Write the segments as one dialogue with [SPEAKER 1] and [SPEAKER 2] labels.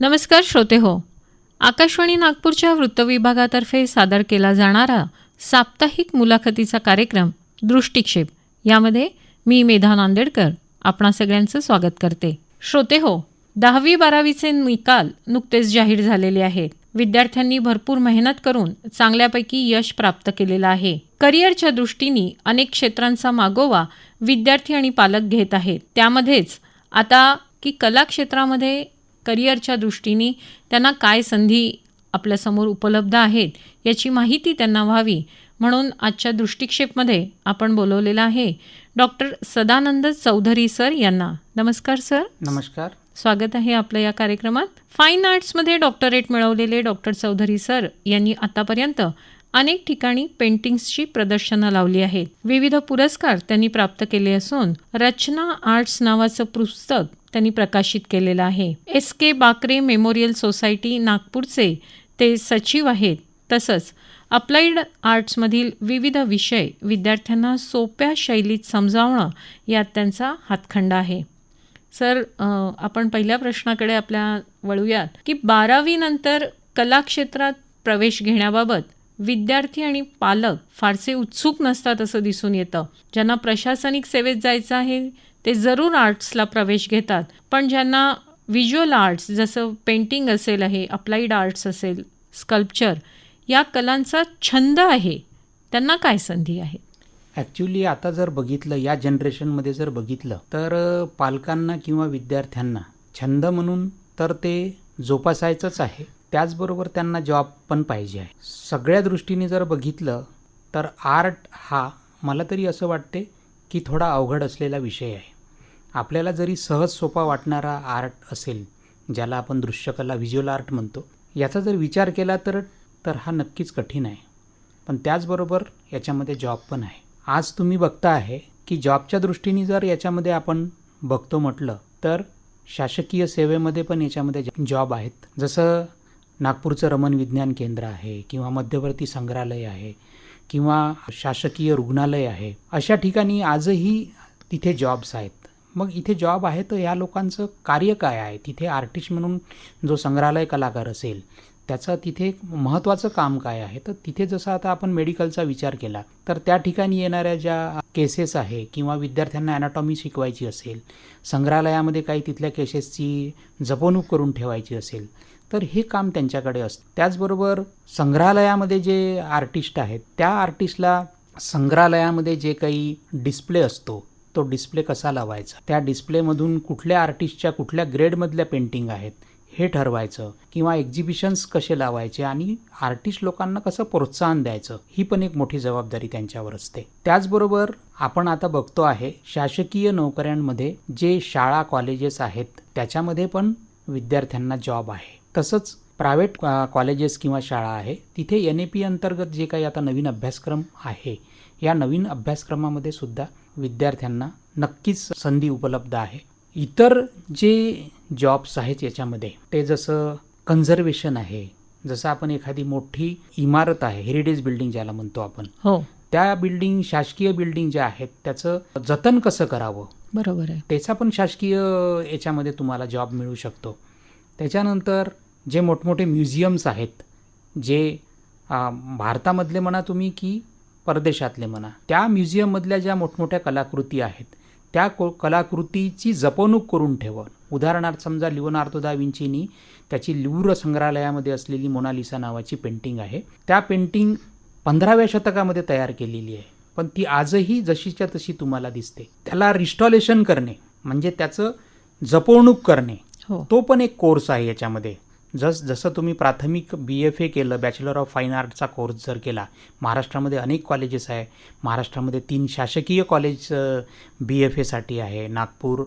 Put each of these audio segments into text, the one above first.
[SPEAKER 1] नमस्कार श्रोते हो आकाशवाणी नागपूरच्या वृत्तविभागातर्फे सादर केला जाणारा साप्ताहिक मुलाखतीचा कार्यक्रम दृष्टिक्षेप. यामध्ये मी मेधा नांदेडकर आपणा सगळ्यांचं स्वागत करते. श्रोते हो दहावी बारावीचे निकाल नुकतेच जाहीर झालेले आहेत. विद्यार्थ्यांनी भरपूर मेहनत करून चांगल्यापैकी यश प्राप्त केलेलं आहे. करिअरच्या दृष्टीने अनेक क्षेत्रांचा मागोवा विद्यार्थी आणि पालक घेत आहेत. त्यामध्येच आता की कला क्षेत्रामध्ये करिअरच्या दृष्टीने त्यांना काय संधी आपल्यासमोर उपलब्ध आहेत याची माहिती त्यांना व्हावी म्हणून आजच्या दृष्टिक्षेपमध्ये आपण बोलवलेलं आहे डॉक्टर सदानंद चौधरी सर यांना. नमस्कार सर.
[SPEAKER 2] नमस्कार.
[SPEAKER 1] स्वागत आहे आपलं या कार्यक्रमात. फाईन आर्ट्समध्ये डॉक्टरेट मिळवलेले डॉक्टर चौधरी सर यांनी आतापर्यंत अनेक ठिकाणी पेंटिंग्सची प्रदर्शनं लावली आहेत. विविध पुरस्कार त्यांनी प्राप्त केले असून रचना आर्ट्स नावाचं पुस्तक त्यांनी प्रकाशित केलेलं आहे. S K Bakre memorial society नागपूरचे ते सचिव आहेत. तसंच अप्लाइड आर्ट्समधील विविध विषय विद्यार्थ्यांना सोप्या शैलीत समजावणं यात त्यांचा हातखंडा आहे. सर आपण पहिल्या प्रश्नाकडे आपल्या वळूयात की बारावीनंतर कला क्षेत्रात प्रवेश घेण्याबाबत विद्यार्थी आणि पालक फारसे उत्सुक नसतात असं दिसून येतं. ज्यांना प्रशासनिक सेवेत जायचं आहे ते जरूर आर्ट्सला प्रवेश घेतात. पण ज्यांना व्हिज्युअल आर्ट्स जसं पेंटिंग असेल आहे अप्लाईड आर्ट्स असेल स्कल्पचर या कलांचा छंद आहे त्यांना काय संधी आहे?
[SPEAKER 2] ॲक्च्युली आता जर बघितलं या जनरेशनमध्ये जर बघितलं तर पालकांना किंवा विद्यार्थ्यांना छंद म्हणून तर ते जोपासायचंच आहे. त्याचबरोबर त्यांना जॉब पण पाहिजे आहे. सगळ्या दृष्टीने जर बघितलं तर आर्ट हा मला तरी असं वाटते की थोडा अवघड असलेला विषय आहे. आपल्याला जरी सहज सोपा वाटणारा आर्ट असेल ज्याला आपण दृश्यकला व्हिज्युअल आर्ट म्हणतो याचा जर विचार केला तर तर हा नक्कीच कठीण आहे. पण त्याचबरोबर याच्यामध्ये जॉब पण आहे. आज तुम्ही बघता आहे की जॉबच्या दृष्टीने जर याच्यामध्ये आपण बघतो म्हटलं तर शासकीय सेवेमध्ये पण याच्यामध्ये जॉब आहेत. जसं नागपूरचं रमण विज्ञान केंद्र आहे किंवा मध्यवर्ती संग्रहालय आहे किंवा शासकीय रुग्णालय आहे अशा ठिकाणी आजही तिथे जॉब्स आहेत. मग इथे जॉब आहे तर ह्या लोकांचं कार्य काय आहे? तिथे आर्टिस्ट म्हणून जो संग्रहालय कलाकार असेल त्याचं तिथे महत्त्वाचं काम काय आहे? तर तिथे जसं आता आपण मेडिकलचा विचार केला तर त्या ठिकाणी येणाऱ्या ज्या केसेस आहे किंवा विद्यार्थ्यांना ॲनाटॉमी शिकवायची असेल संग्रहालयामध्ये काही तिथल्या केसेसची जपवणूक करून ठेवायची असेल तर हे काम त्यांच्याकडे असतं. त्याचबरोबर संग्रहालयामध्ये जे आर्टिस्ट आहेत त्या आर्टिस्टला संग्रहालयामध्ये जे काही डिस्प्ले असतो तो डिस्प्ले कसा लावायचा? त्या डिस्प्लेमधून कुठल्या आर्टिस्टच्या कुठल्या ग्रेडमधल्या पेंटिंग आहेत हे ठरवायचं किंवा एक्झिबिशन्स कसे लावायचे आणि आर्टिस्ट लोकांना कसं प्रोत्साहन द्यायचं ही पण एक मोठी जबाबदारी त्यांच्यावर असते. त्याचबरोबर आपण आता बघतो आहे शासकीय नोकऱ्यांमध्ये जे शाळा कॉलेजेस आहेत त्याच्यामध्ये पण विद्यार्थ्यांना जॉब आहे. तसंच प्रायव्हेट कॉलेजेस किंवा शाळा आहे तिथे एन ए पी अंतर्गत जे काही आता नवीन अभ्यासक्रम आहे या नवीन अभ्यासक्रमामध्ये सुद्धा विद्यार्थ्यांना नक्कीच संधी उपलब्ध आहे. इतर जे जॉब्स आहेत याच्यामध्ये ते जसं कन्झर्वेशन आहे जसं आपण एखादी मोठी इमारत आहे हेरिटेज बिल्डिंग ज्याला म्हणतो आपण
[SPEAKER 1] हो.
[SPEAKER 2] त्या बिल्डिंग शासकीय बिल्डिंग ज्या आहेत त्याचं जतन कसं करावं?
[SPEAKER 1] बरोबर आहे.
[SPEAKER 2] त्याचा पण शासकीय याच्यामध्ये तुम्हाला जॉब मिळू शकतो. त्याच्यानंतर जे मोठमोठे म्युझियम्स आहेत जे भारतामधले म्हणा तुम्ही की परदेशातले म्हणा त्या म्युझियममधल्या ज्या मोठमोठ्या कलाकृती आहेत त्या को कलाकृतीची जपवणूक करून ठेवण उदाहरणार्थ समजा लिओनार्दो दा विंचीनी त्याची लिव्र संग्रहालयामध्ये असलेली मोनालिसा नावाची पेंटिंग आहे. त्या पेंटिंग पंधराव्या शतकामध्ये तयार केलेली आहे. पण ती आजही जशीच्या तशी तुम्हाला दिसते. त्याला रिस्टॉलेशन करणे म्हणजे त्याचं जपवणूक करणे
[SPEAKER 1] हो.
[SPEAKER 2] तो पण एक कोर्स आहे याच्यामध्ये. जस जसं तुम्ही प्राथमिक बी एफ ए केलं बॅचलर ऑफ फाईन आर्टचा कोर्स जर केला महाराष्ट्रामध्ये अनेक कॉलेजेस आहे. महाराष्ट्रामध्ये तीन शासकीय कॉलेज बी एफ एसाठी आहे. नागपूर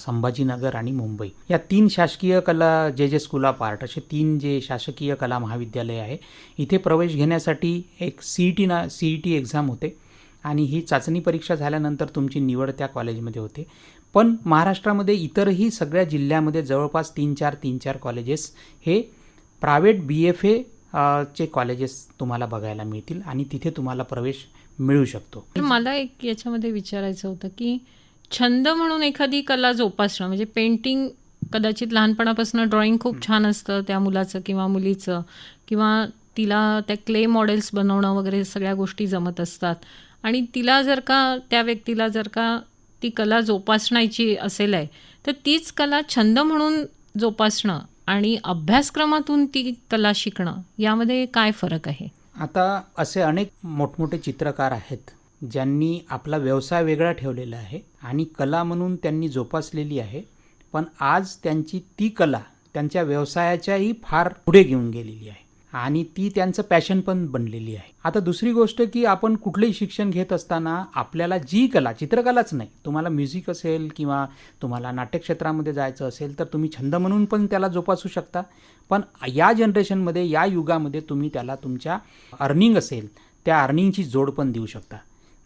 [SPEAKER 2] संभाजीनगर आणि मुंबई. या तीन शासकीय कला जे जे स्कूल ऑफ आर्ट असे तीन जे शासकीय कला महाविद्यालय आहे इथे प्रवेश घेण्यासाठी एक सी ई टी ना सी ई टी एक्झाम होते. आणि ही चाचणी परीक्षा झाल्यानंतर तुमची निवड त्या कॉलेजमध्ये होते. पण महाराष्ट्रामध्ये इतरही सगळ्या जिल्ह्यामध्ये जवळपास तीन चार तीन चार कॉलेजेस हे प्रायव्हेट बी एफ ए चे कॉलेजेस तुम्हाला बघायला मिळतील आणि तिथे तुम्हाला प्रवेश मिळू शकतो.
[SPEAKER 1] मला एक याच्यामध्ये विचारायचं होतं की छंद म्हणून एखादी कला जोपासणं म्हणजे पेंटिंग कदाचित लहानपणापासून ड्रॉइंग खूप छान असतं त्या मुलाचं किंवा मुलीचं किंवा तिला त्या क्ले मॉडेल्स बनवणं वगैरे सगळ्या गोष्टी जमत असतात. आणि तिला जर का त्या व्यक्तीला जर का ती कला जोपासण्याची असेल आहे तर तीच कला छंद म्हणून जोपासणं आणि अभ्यासक्रमातून ती कला शिकणं यामध्ये काय फरक आहे?
[SPEAKER 2] आता असे अनेक मोठमोठे चित्रकार आहेत ज्यांनी आपला व्यवसाय वेगळा ठेवलेला आहे आणि कला म्हणून त्यांनी जोपासलेली आहे पण आज त्यांची ती कला त्यांच्या व्यवसायाच्याही फार पुढे घेऊन गेलेली आहे. आणि ती त्यांचं पॅशन पण बनलेली आहे. आता दुसरी गोष्ट की आपण कुठलंही शिक्षण घेत असताना आपल्याला जी कला चित्रकलाच नाही. तुम्हाला म्युझिक असेल किंवा तुम्हाला नाट्यक्षेत्रामध्ये जायचं असेल तर तुम्ही छंद म्हणून पण त्याला जोपासू शकता. पण या जनरेशनमध्ये या युगामध्ये तुम्ही त्याला तुमच्या अर्निंग असेल त्या अर्निंगची जोड पण देऊ शकता.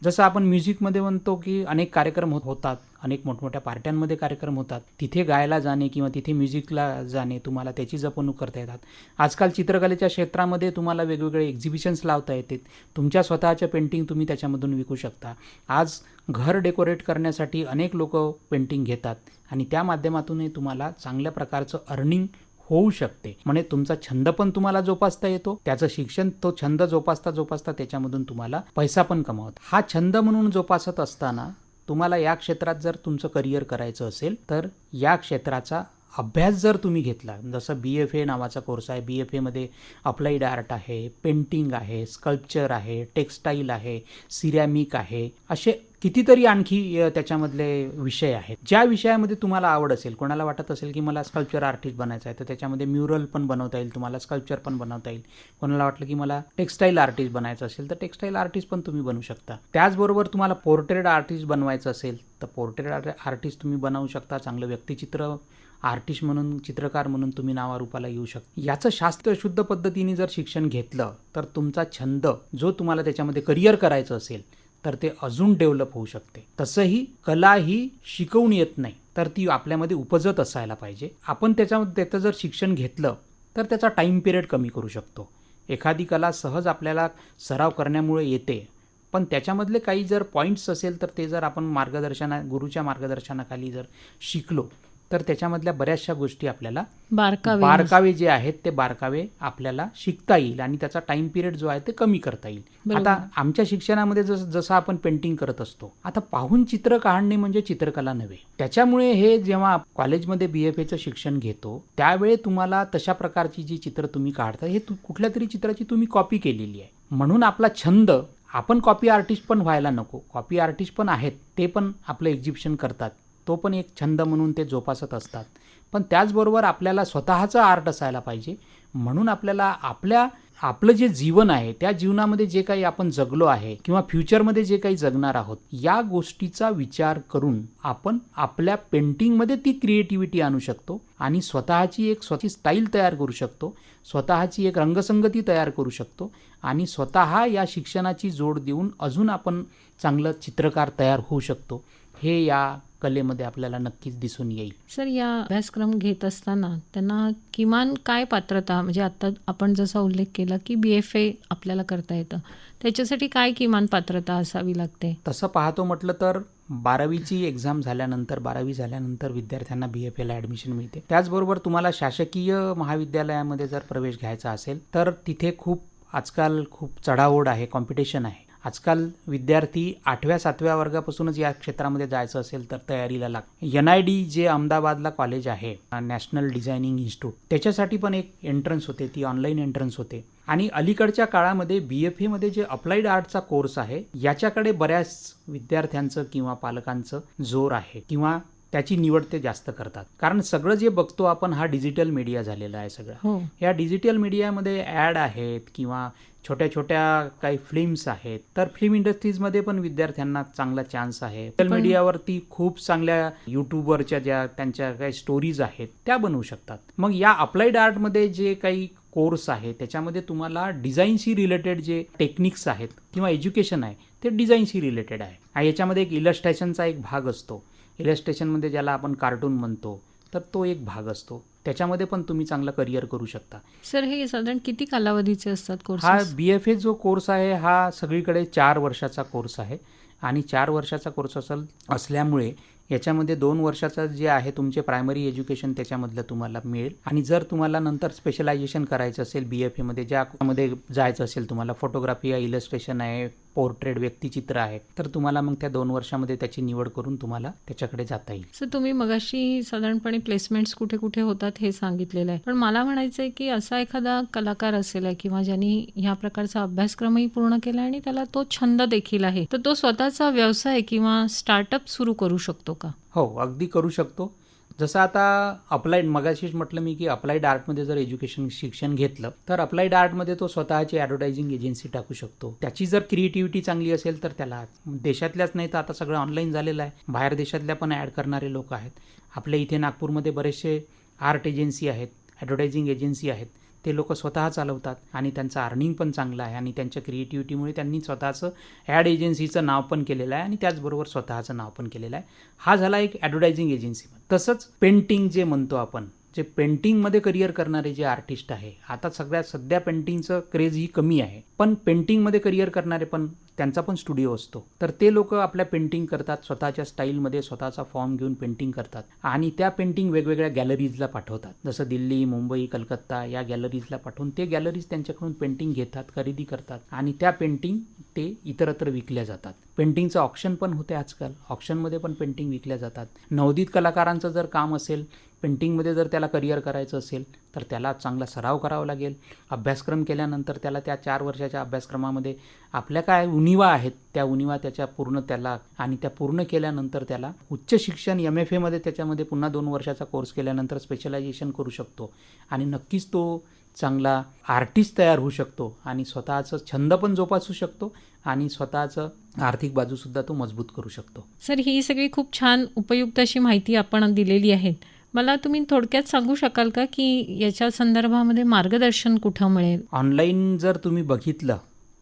[SPEAKER 2] जसं आपण म्युझिकमध्ये म्हणतो की अनेक कार्यक्रम होत होतात अनेक मोठमोठ्या पार्ट्यांमध्ये कार्यक्रम होतात तिथे गायला जाणे किंवा तिथे म्युझिकला जाणे तुम्हाला त्याची जपणूक करता येतात. आजकाल चित्रकलेच्या क्षेत्रामध्ये तुम्हाला वेगवेगळे एक्झिबिशन्स लावता येतात. तुमच्या स्वतःच्या पेंटिंग तुम्ही त्याच्यामधून विकू शकता. आज घर डेकोरेट करण्यासाठी अनेक लोक पेंटिंग घेतात आणि त्या माध्यमातूनही तुम्हाला चांगल्या प्रकारचं अर्निंग होऊ शकते. म्हणजे तुमचा छंद पण तुम्हाला जोपासता येतो. त्याचं शिक्षण तो छंद जोपासता जोपासता त्याच्यामधून तुम्हाला पैसा पण कमावत. हा छंद म्हणून जोपासत असताना तुम्हाला या क्षेत्रात जर तुमचं करिअर करायचं असेल तर या क्षेत्राचा अभ्यास जर तुम्ही घेतला जसं बी एफ ए नावाचा कोर्स आहे बी एफ एमध्ये अप्लाईड आर्ट आहे पेंटिंग आहे स्कल्पचर आहे टेक्स्टाईल आहे सिरॅमिक आहे असे कितीतरी आणखी त्याच्यामधले विषय आहेत. ज्या विषयामध्ये तुम्हाला आवड असेल कोणाला वाटत असेल की मला स्कल्पचर आर्टिस्ट बनायचं आहे तर त्याच्यामध्ये म्युरल पण बनवता येईल तुम्हाला स्कल्पचर पण बनवता येईल. कोणाला वाटलं की मला टेक्स्टाईल आर्टिस्ट बनायचं असेल तर टेक्स्टाईल आर्टिस्ट पण तुम्ही बनवू शकता. त्याचबरोबर तुम्हाला पोर्ट्रेट आर्टिस्ट बनवायचं असेल तर पोर्ट्रेट आर्टिस्ट तुम्ही बनवू शकता चांगलं व्यक्तिचित्र आर्टिस्ट म्हणून चित्रकार म्हणून तुम्ही नावारूपाला येऊ शकता याचं शास्त्र शुद्ध पद्धतीने जर शिक्षण घेतलं तर तुमचा छंद जो तुम्हाला त्याच्यामध्ये करिअर करायचं असेल तर ते अजून डेव्हलप होऊ शकते. तसंही कला ही शिकवून येत नाही तर ती आपल्यामध्ये उपजत असायला पाहिजे. आपण त्याच्यामध्ये त्याचं जर शिक्षण घेतलं तर त्याचा टाईम पिरियड कमी करू शकतो. एखादी कला सहज आपल्याला सराव करण्यामुळे येते पण त्याच्यामधले काही जर पॉईंट्स असेल तर ते जर आपण मार्गदर्शना गुरुच्या मार्गदर्शनाखाली जर शिकलो तर त्याच्यामधल्या बऱ्याचशा गोष्टी आपल्याला
[SPEAKER 1] बारकावे
[SPEAKER 2] बारकावे जे आहेत ते बारकावे आपल्याला शिकता येईल आणि त्याचा टाइम पिरियड जो आहे ते कमी करता येईल. आता आमच्या शिक्षणामध्ये जसं जसं आपण पेंटिंग करत असतो आता पाहून चित्र काढणे म्हणजे चित्रकला नव्हे. त्याच्यामुळे हे जेव्हा कॉलेजमध्ये बी एफ एचं शिक्षण घेतो त्यावेळी तुम्हाला तशा प्रकारची जी चित्र तुम्ही काढता हे कुठल्या तरी चित्राची तुम्ही कॉपी केलेली आहे. म्हणून आपला छंद आपण कॉपी आर्टिस्ट पण व्हायला नको. कॉपी आर्टिस्ट पण आहेत ते पण आपलं एक्झिबिशन करतात. तो पण एक छंद म्हणून ते जोपासत असतात. पण त्याचबरोबर आपल्याला स्वतःचं आर्ट असायला पाहिजे. म्हणून आपल्याला आपल्या आपलं जे जीवन आहे त्या जीवनामध्ये जे काही आपण जगलो आहे किंवा फ्युचरमध्ये जे काही जगणार आहोत या गोष्टीचा विचार करून आपण आपल्या पेंटिंगमध्ये ती क्रिएटिव्हिटी आणू शकतो आणि स्वतःची एक स्वतःची स्टाईल तयार करू शकतो स्वतःची एक रंगसंगती तयार करू शकतो आणि स्वतः या शिक्षणाची जोड देऊन अजून आपण चांगलं चित्रकार तयार होऊ शकतो. हे या कलेमध्ये आपल्याला नक्कीच दिसून येईल.
[SPEAKER 1] सर या अभ्यासक्रम घेत असताना त्यांना किमान काय पात्रता म्हणजे आता आपण जसा उल्लेख केला की बी एफ ए आपल्याला करता येतं त्याच्यासाठी काय किमान पात्रता असावी लागते?
[SPEAKER 2] तसं पाहतो म्हटलं तर बारावीची एक्झाम झाल्यानंतर बारावी झाल्यानंतर विद्यार्थ्यांना बी एफ एला ॲडमिशन मिळते. त्याचबरोबर तुम्हाला शासकीय महाविद्यालयामध्ये जर प्रवेश घ्यायचा असेल तर तिथे खूप आजकाल खूप चढाओढ आहे कॉम्पिटिशन आहे. आजकाल विद्यार्थी आठव्या सातव्या वर्गापासूनच या क्षेत्रामध्ये जायचं असेल तर तयारीला लाग एन आय डी जे अहमदाबादला कॉलेज आहे नॅशनल डिझायनिंग इन्स्टिट्यूट. त्याच्यासाठी पण एक एंट्रन्स होते ती ऑनलाईन एंट्रन्स होते. आणि अलीकडच्या काळामध्ये बी एफ एमध्ये जे अप्लाइड आर्टचा कोर्स आहे याच्याकडे बऱ्याच विद्यार्थ्यांचं किंवा पालकांचं जोर आहे. किंवा त्याची निवड ते जास्त करतात. कारण सगळं जे बघतो आपण हा डिजिटल मीडिया झालेला आहे सगळं.
[SPEAKER 1] हो.
[SPEAKER 2] या डिजिटल मीडियामध्ये ॲड आहेत किंवा छोट्या छोट्या काही फिल्म्स आहेत तर फिल्म इंडस्ट्रीजमध्ये पण विद्यार्थ्यांना चांगला चान्स आहे. सोशल मीडियावरती खूप चांगल्या युट्यूबवरच्या ज्या त्यांच्या काही स्टोरीज आहेत त्या बनवू शकतात. मग या अप्लाइड आर्टमध्ये जे काही कोर्स आहे त्याच्यामध्ये तुम्हाला डिझाईनशी रिलेटेड जे टेक्निक्स आहेत किंवा एज्युकेशन आहे ते डिझाईनशी रिलेटेड आहे. आणि याच्यामध्ये एक इलस्ट्रेशनचा एक भाग असतो. इलस्ट्रेशनमध्ये ज्याला आपण कार्टून म्हणतो तर तो एक भाग असतो. त्याच्यामध्ये पण तुम्ही चांगलं करिअर करू शकता.
[SPEAKER 1] सर हे साधारण किती कालावधीचे असतात
[SPEAKER 2] हा
[SPEAKER 1] कोर्सेस
[SPEAKER 2] बी एफ ए जो कोर्स आहे हा सगळीकडे चार वर्षाचा कोर्स आहे. आणि चार वर्षाचा कोर्स असल असल्यामुळे याच्यामध्ये दोन वर्षाचं जे आहे तुमचे प्रायमरी एज्युकेशन त्याच्यामधलं तुम्हाला मिळेल. आणि जर तुम्हाला नंतर स्पेशलायझेशन करायचं असेल बी एफ एमध्ये ज्यामध्ये जायचं असेल तुम्हाला फोटोग्राफी आहे इलस्ट्रेशन आहे पोर्ट्रेट व्यक्तिचित्र आहे तर तुम्हाला मग त्या दोन वर्षामध्ये त्याची निवड करून तुम्हाला त्याच्याकडे जाता येईल.
[SPEAKER 1] सर तुम्ही मगाशी साधारणपणे प्लेसमेंट्स कुठे कुठे होतात हे सांगितलेलं आहे. पण मला म्हणायचं आहे की असा एखादा कलाकार असेल आहे किंवा ज्यांनी ह्या प्रकारचा अभ्यासक्रमही पूर्ण केला आणि त्याला तो छंद देखील आहे तर तो स्वतःचा व्यवसाय किंवा स्टार्टअप सुरू करू शकतो. का?
[SPEAKER 2] हो अगदी करू शकतो. जसं आता अप्लाइड मगाशीच म्हटलं मी की अप्लाइड आर्टमध्ये जर एज्युकेशन शिक्षण घेतलं तर अप्लाइड आर्टमध्ये तो स्वतःची ॲडव्हर्टायझिंग एजन्सी टाकू शकतो. त्याची जर क्रिएटिव्हिटी चांगली असेल तर त्याला देशातल्याच नाही तर आता सगळं ऑनलाईन झालेलं आहे. बाहेर देशातल्या पण ॲड करणारे लोक आहेत. आपल्या इथे नागपूरमध्ये बरेचसे आर्ट एजन्सी आहेत ॲडव्हर्टायझिंग एजन्सी आहेत. ते लोक स्वतः चालवतात आणि त्यांचं अर्निंग पण चांगलं आहे आणि त्यांच्या क्रिएटिव्हिटीमुळे त्यांनी स्वतःचं ॲड एजन्सीचं नाव पण केलेलं आहे आणि त्याचबरोबर स्वतःचं नाव पण केलेलं आहे. हा झाला एक ॲडव्हर्टायझिंग एजन्सी तसंच पेंटिंग जे म्हणतो आपण जे पेंटिंगमध्ये करिअर करणारे जे आर्टिस्ट आहे आता सगळ्यात सध्या पेंटिंगचं क्रेज ही कमी आहे. पण पेंटिंगमध्ये करिअर करणारे पण त्यांचा पण स्टुडिओ असतो. तर ते लोक आपल्या पेंटिंग करतात स्वतःच्या स्टाईलमध्ये स्वतःचा फॉर्म घेऊन पेंटिंग करतात. आणि त्या पेंटिंग वेगवेगळ्या गॅलरीजला पाठवतात. जसं दिल्ली मुंबई कलकत्ता या गॅलरीजला पाठवून ते गॅलरीज त्यांच्याकडून पेंटिंग घेतात खरेदी करतात. आणि त्या पेंटिंग ते इतरत्र विकल्या जातात. पेंटिंगचं ऑप्शन पण होते आजकाल. ऑप्शनमध्ये पण पेंटिंग विकल्या जातात. नवोदित कलाकारांचं जर काम असेल पेंटिंगमध्ये जर त्याला करिअर करायचं असेल तर त्याला चांगला सराव करावा लागेल. अभ्यासक्रम केल्यानंतर त्याला त्या चार वर्षाच्या अभ्यासक्रमामध्ये आपल्या काय उणिवा आहेत त्या उणिवा त्याच्या पूर्ण त्याला आणि त्या पूर्ण केल्यानंतर त्याला उच्च शिक्षण एम एफ एमध्ये त्याच्यामध्ये पुन्हा दोन वर्षाचा कोर्स केल्यानंतर स्पेशलायझेशन करू शकतो. आणि नक्कीच तो चांगला आर्टिस्ट तयार होऊ शकतो आणि स्वतःचं छंद पण जोपासू शकतो आणि स्वतःचं आर्थिक बाजूसुद्धा तो मजबूत करू शकतो.
[SPEAKER 1] सर ही सगळी खूप छान उपयुक्त अशी माहिती आपण दिलेली आहे. मला तुम्ही थोडक्यात सांगू शकाल का की याच्या संदर्भामध्ये मार्गदर्शन कुठं मिळेल?
[SPEAKER 2] ऑनलाईन जर तुम्ही बघितलं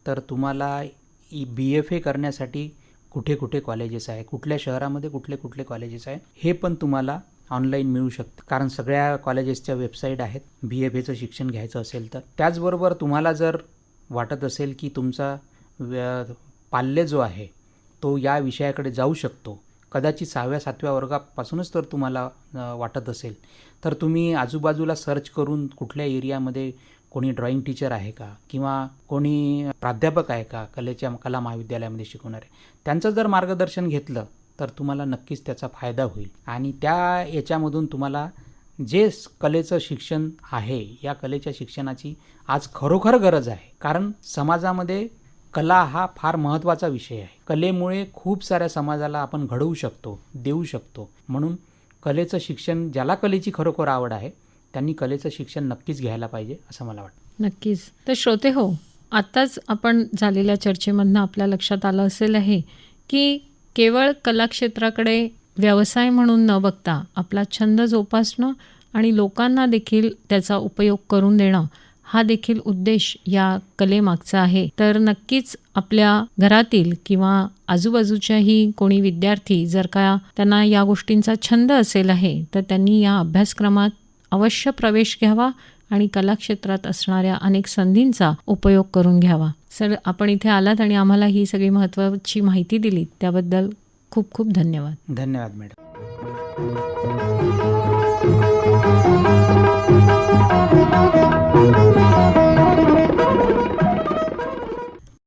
[SPEAKER 2] तर तुम्हाला ई बी एफ ए करण्यासाठी कुठे कुठे कॉलेजेस आहे कुठल्या शहरामध्ये कुठले कुठले कॉलेजेस आहे हे पण तुम्हाला ऑनलाईन मिळू शकतं. कारण सगळ्या कॉलेजेसच्या वेबसाईट आहेत बी एफ एचं शिक्षण घ्यायचं असेल तर. त्याचबरोबर तुम्हाला जर वाटत असेल की तुमचा व्य- पाल्य जो आहे तो या विषयाकडे जाऊ शकतो कदाचित सहाव्या सातव्या वर्गापासूनच तर तुम्हाला वाटत असेल. तर तुम्ही आजूबाजूला सर्च करून कुठल्या एरियामध्ये कोणी ड्रॉइंग टीचर आहे का? किंवा कोणी प्राध्यापक आहे का? कलेच्या कला महाविद्यालयामध्ये शिकवणारे. त्यांचं जर मार्गदर्शन घेतलं तर तुम्हाला नक्कीच त्याचा फायदा होईल. आणि त्या याच्यामधून तुम्हाला जे कलेचं शिक्षण आहे या कलेच्या शिक्षणाची आज खरोखर गरज आहे. कारण समाजामध्ये कला हा फार महत्त्वाचा विषय आहे. कलेमुळे खूप साऱ्या समाजाला आपण घडवू शकतो देऊ शकतो. म्हणून कलेचं शिक्षण ज्याला कलेची खरोखर आवड आहे त्यांनी कलेचं शिक्षण नक्कीच घ्यायला पाहिजे असं मला वाटतं.
[SPEAKER 1] नक्कीच. तर श्रोते हो आत्ताच आपण झालेल्या चर्चेमधनं आपल्या लक्षात आलं असेल आहे की केवळ कलाक्षेत्राकडे व्यवसाय म्हणून न बघता आपला छंद जोपासणं आणि लोकांना देखील त्याचा उपयोग करून देणं हा देखील उद्देश या कलेमागचा आहे. तर नक्कीच आपल्या घरातील किंवा आजूबाजूच्याही कोणी विद्यार्थी जर का त्यांना या गोष्टींचा छंद असेल आहे तर त्यांनी या अभ्यासक्रमात अवश्य प्रवेश घ्यावा आणि कलाक्षेत्रात असणाऱ्या अनेक संधींचा उपयोग करून घ्यावा. सर आपण इथे आलात आणि आम्हाला ही सगळी महत्त्वाची माहिती दिली. त्याबद्दल खूप खूप धन्यवाद.
[SPEAKER 2] धन्यवाद मॅडम.
[SPEAKER 3] Thank you.